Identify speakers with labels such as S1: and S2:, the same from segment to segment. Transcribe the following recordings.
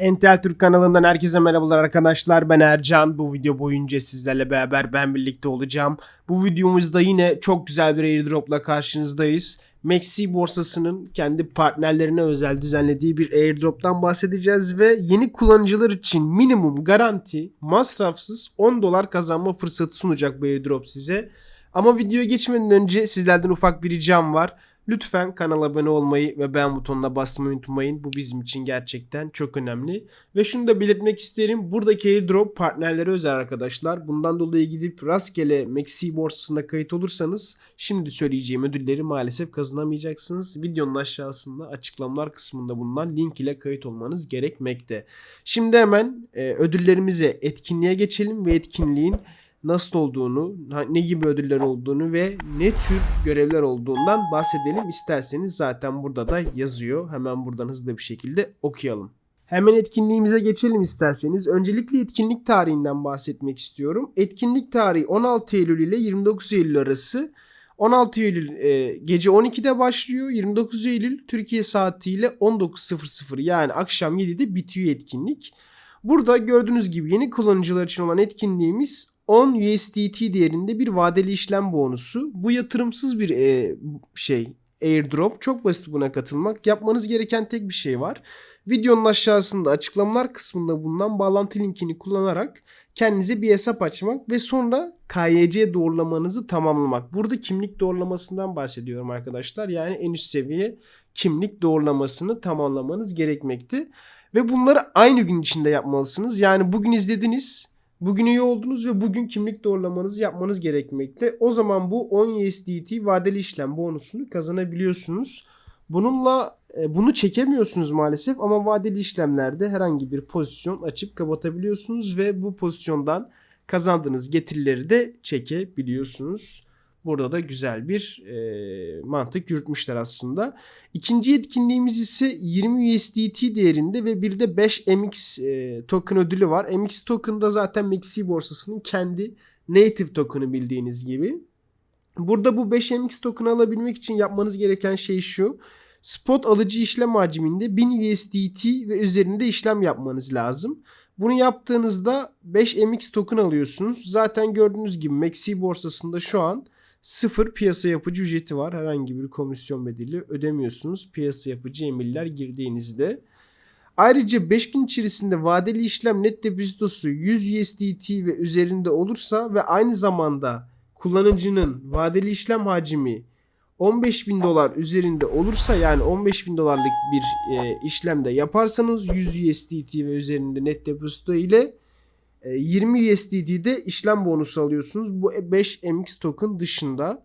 S1: Entel Türk kanalından herkese merhabalar arkadaşlar. Ben Ercan. Bu video boyunca sizlerle beraber ben birlikte olacağım. Bu videomuzda yine çok güzel bir airdropla karşınızdayız. Maxi borsasının kendi partnerlerine özel düzenlediği bir airdroptan bahsedeceğiz ve yeni kullanıcılar için minimum garanti, masrafsız 10 dolar kazanma fırsatı sunacak bu airdrop size. Ama videoya geçmeden önce sizlerden ufak bir ricam var. Lütfen kanala abone olmayı ve beğen butonuna basmayı unutmayın. Bu bizim için gerçekten çok önemli. Ve şunu da belirtmek isterim. Buradaki airdrop partnerlere özel arkadaşlar. Bundan dolayı gidip rastgele Maxi borsasına kayıt olursanız şimdi söyleyeceğim ödülleri maalesef kazanamayacaksınız. Videonun aşağısında açıklamalar kısmında bulunan link ile kayıt olmanız gerekmekte. Şimdi hemen e, ödüllerimize etkinliğe geçelim ve etkinliğin nasıl olduğunu, ne gibi ödüller olduğunu ve ne tür görevler olduğundan bahsedelim. İsterseniz zaten burada da yazıyor. Hemen buradan hızlı bir şekilde okuyalım. Hemen etkinliğimize geçelim isterseniz. Öncelikle etkinlik tarihinden bahsetmek istiyorum. Etkinlik tarihi 16 Eylül ile 29 Eylül arası. 16 Eylül e, gece 12'de başlıyor. 29 Eylül Türkiye saatiyle 19.00 yani akşam 7'de bitiyor etkinlik. Burada gördüğünüz gibi yeni kullanıcılar için olan etkinliğimiz 10 USDT değerinde bir vadeli işlem bonusu. Bu yatırımsız bir e, şey airdrop. Çok basit buna katılmak. Yapmanız gereken tek bir şey var. Videonun aşağısında açıklamalar kısmında bulunan bağlantı linkini kullanarak kendinize bir hesap açmak ve sonra KYC doğrulamanızı tamamlamak. Burada kimlik doğrulamasından bahsediyorum arkadaşlar. Yani en üst seviye kimlik doğrulamasını tamamlamanız gerekmekte. Ve bunları aynı gün içinde yapmalısınız. Yani bugün izlediniz. Bugün üye oldunuz ve bugün kimlik doğrulamanızı yapmanız gerekmekte. O zaman bu 10 USDT vadeli işlem bonusunu kazanabiliyorsunuz. Bununla e, bunu çekemiyorsunuz maalesef ama vadeli işlemlerde herhangi bir pozisyon açıp kapatabiliyorsunuz ve bu pozisyondan kazandığınız getirileri de çekebiliyorsunuz. Burada da güzel bir e, mantık yürütmüşler aslında. İkinci etkinliğimiz ise 20 USDT değerinde ve bir de 5 MX e, token ödülü var. MX token da zaten Maxi borsasının kendi native token'ı bildiğiniz gibi. Burada bu 5 MX token'ı alabilmek için yapmanız gereken şey şu. Spot alıcı işlem hacminde 1000 USDT ve üzerinde işlem yapmanız lazım. Bunu yaptığınızda 5 MX token alıyorsunuz. Zaten gördüğünüz gibi Maxi borsasında şu an sıfır piyasa yapıcı ücreti var. Herhangi bir komisyon bedeli ödemiyorsunuz. Piyasa yapıcı emirler girdiğinizde. Ayrıca 5 gün içerisinde vadeli işlem net depozitosu 100 USDT ve üzerinde olursa ve aynı zamanda kullanıcının vadeli işlem hacmi 15 bin dolar üzerinde olursa yani 15 bin dolarlık bir e, işlemde yaparsanız 100 USDT ve üzerinde net depozito ile 20 USDT'de işlem bonusu alıyorsunuz. Bu 5 MX token dışında.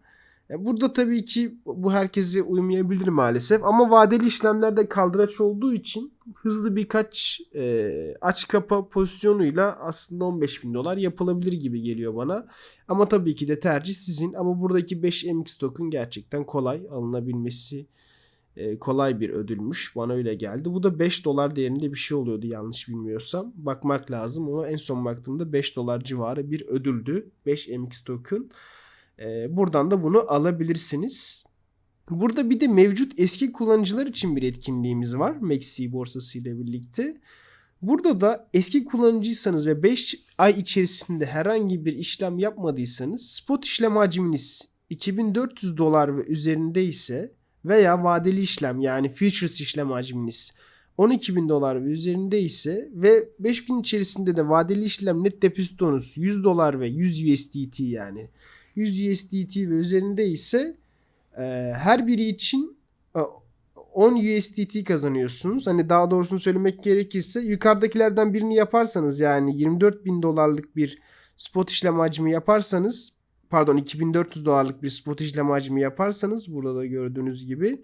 S1: E, Burada tabii ki bu herkese uymayabilir maalesef ama vadeli işlemlerde kaldıraç olduğu için hızlı birkaç e, aç kapa pozisyonuyla aslında 15 bin dolar yapılabilir gibi geliyor bana. Ama tabii ki de tercih sizin ama buradaki 5 MX token gerçekten kolay alınabilmesi e, kolay bir ödülmüş. Bana öyle geldi. Bu da 5 dolar değerinde bir şey oluyordu yanlış bilmiyorsam. Bakmak lazım ama en son baktığımda 5 dolar civarı bir ödüldü. 5 MX token. E, buradan da bunu alabilirsiniz. Burada bir de mevcut eski kullanıcılar için bir etkinliğimiz var. Maxi borsası ile birlikte. Burada da eski kullanıcıysanız ve 5 ay içerisinde herhangi bir işlem yapmadıysanız spot işlem hacminiz 2400 dolar ve üzerinde ise veya vadeli işlem yani futures işlem hacminiz 12.000 dolar ve üzerinde ise ve 5 gün içerisinde de vadeli işlem net depozitonuz 100 dolar ve 100 USDT yani 100 USDT ve üzerinde ise e, her biri için e, 10 USDT kazanıyorsunuz. Hani daha doğrusunu söylemek gerekirse yukarıdakilerden birini yaparsanız yani 24 bin dolarlık bir spot işlem hacmi yaparsanız pardon 2400 dolarlık bir spot işlem hacmi yaparsanız burada da gördüğünüz gibi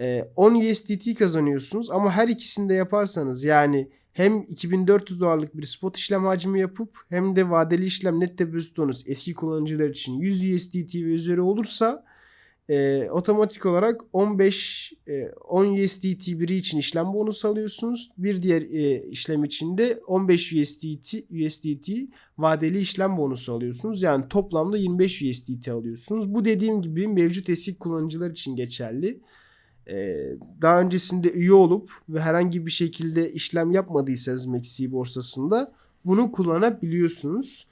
S1: e, 10 USDT kazanıyorsunuz. Ama her ikisini de yaparsanız yani hem 2400 dolarlık bir spot işlem hacmi yapıp hem de vadeli işlem net depozitonuz eski kullanıcılar için 100 USDT ve üzeri olursa e, otomatik olarak 15 e, 10 USDT biri için işlem bonusu alıyorsunuz. Bir diğer e, işlem için de 15 USDT USDT vadeli işlem bonusu alıyorsunuz. Yani toplamda 25 USDT alıyorsunuz. Bu dediğim gibi mevcut eski kullanıcılar için geçerli. Ee, daha öncesinde üye olup ve herhangi bir şekilde işlem yapmadıysanız Maxi borsasında bunu kullanabiliyorsunuz.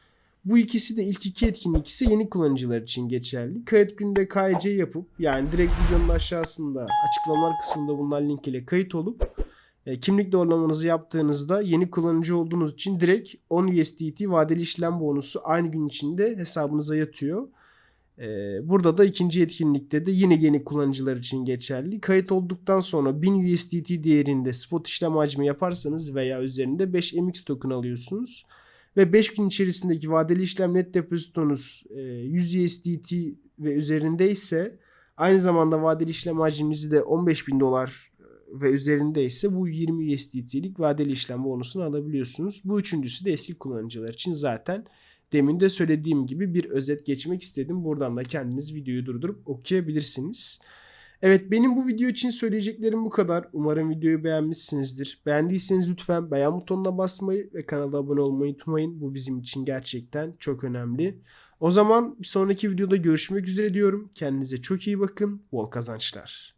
S1: Bu ikisi de ilk iki etkinlik ise yeni kullanıcılar için geçerli. Kayıt günde KYC yapıp yani direkt videonun aşağısında açıklamalar kısmında bulunan link ile kayıt olup e, kimlik doğrulamanızı yaptığınızda yeni kullanıcı olduğunuz için direkt 10 USDT vadeli işlem bonusu aynı gün içinde hesabınıza yatıyor. E, burada da ikinci etkinlikte de yine yeni kullanıcılar için geçerli. Kayıt olduktan sonra 1000 USDT değerinde spot işlem hacmi yaparsanız veya üzerinde 5 MX token alıyorsunuz. Ve 5 gün içerisindeki vadeli işlem net depozitonuz e, 100 USDT ve üzerindeyse aynı zamanda vadeli işlem hacminiz de 15 bin dolar ve üzerindeyse bu 20 USDT'lik vadeli işlem bonusunu alabiliyorsunuz. Bu üçüncüsü de eski kullanıcılar için zaten demin de söylediğim gibi bir özet geçmek istedim. Buradan da kendiniz videoyu durdurup okuyabilirsiniz. Evet benim bu video için söyleyeceklerim bu kadar. Umarım videoyu beğenmişsinizdir. Beğendiyseniz lütfen beğen butonuna basmayı ve kanala abone olmayı unutmayın. Bu bizim için gerçekten çok önemli. O zaman bir sonraki videoda görüşmek üzere diyorum. Kendinize çok iyi bakın. Bol kazançlar.